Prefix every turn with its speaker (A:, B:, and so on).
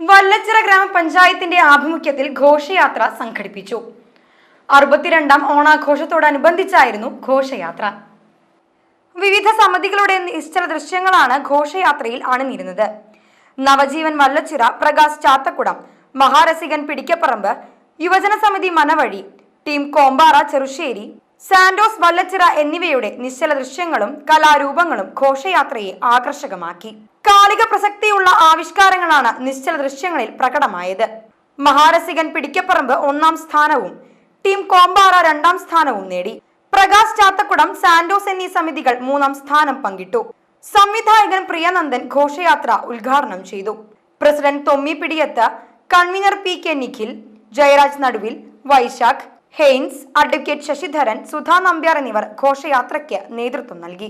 A: വല്ലച്ചിറ ഗ്രാമപഞ്ചായത്തിന്റെ ആഭിമുഖ്യത്തിൽ ഘോഷയാത്ര സംഘടിപ്പിച്ചു. അറുപത്തിരണ്ടാം ഓണാഘോഷത്തോടനുബന്ധിച്ചായിരുന്നു ഘോഷയാത്ര. വിവിധ സമിതികളുടെ നിശ്ചല ദൃശ്യങ്ങളാണ് ഘോഷയാത്രയിൽ അണിനിരുന്നത്. നവജീവൻ വല്ലച്ചിറ പ്രകാശ് ചാത്തക്കുടം മഹാരസികൻ പിടിക്കപ്പറമ്പ് യുവജന സമിതി മനവഴി ടീം കോമ്പാറ ചെറുശ്ശേരി സാന്റോസ് വല്ലച്ചിറ എന്നിവയുടെ നിശ്ചല ദൃശ്യങ്ങളും കലാരൂപങ്ങളും ഘോഷയാത്രയെ ആകർഷകമാക്കി. കാലിക പ്രസക്തിയുള്ള ആവിഷ്കാരങ്ങളാണ് നിശ്ചല ദൃശ്യങ്ങളിൽ പ്രകടമായത്. മഹാരസികൻ പിടിക്കപ്പറമ്പ് ഒന്നാം സ്ഥാനവും ടീം കോമ്പാറ രണ്ടാം സ്ഥാനവും നേടി. പ്രകാശ് ചാത്തക്കുടം സാന്റോസ് എന്നീ സമിതികൾ മൂന്നാം സ്ഥാനം പങ്കിട്ടു. സംവിധായകൻ പ്രിയനന്ദൻ ഘോഷയാത്ര ഉദ്ഘാടനം ചെയ്തു. President Thommi Pidiyath convener P K Nikhil Jayaraj Naduvil Vaisakh Haynes advocate Sasidharan Sudha Nambiar എന്നിവർ ഘോഷയാത്രയ്ക്ക് നേതൃത്വം നൽകി.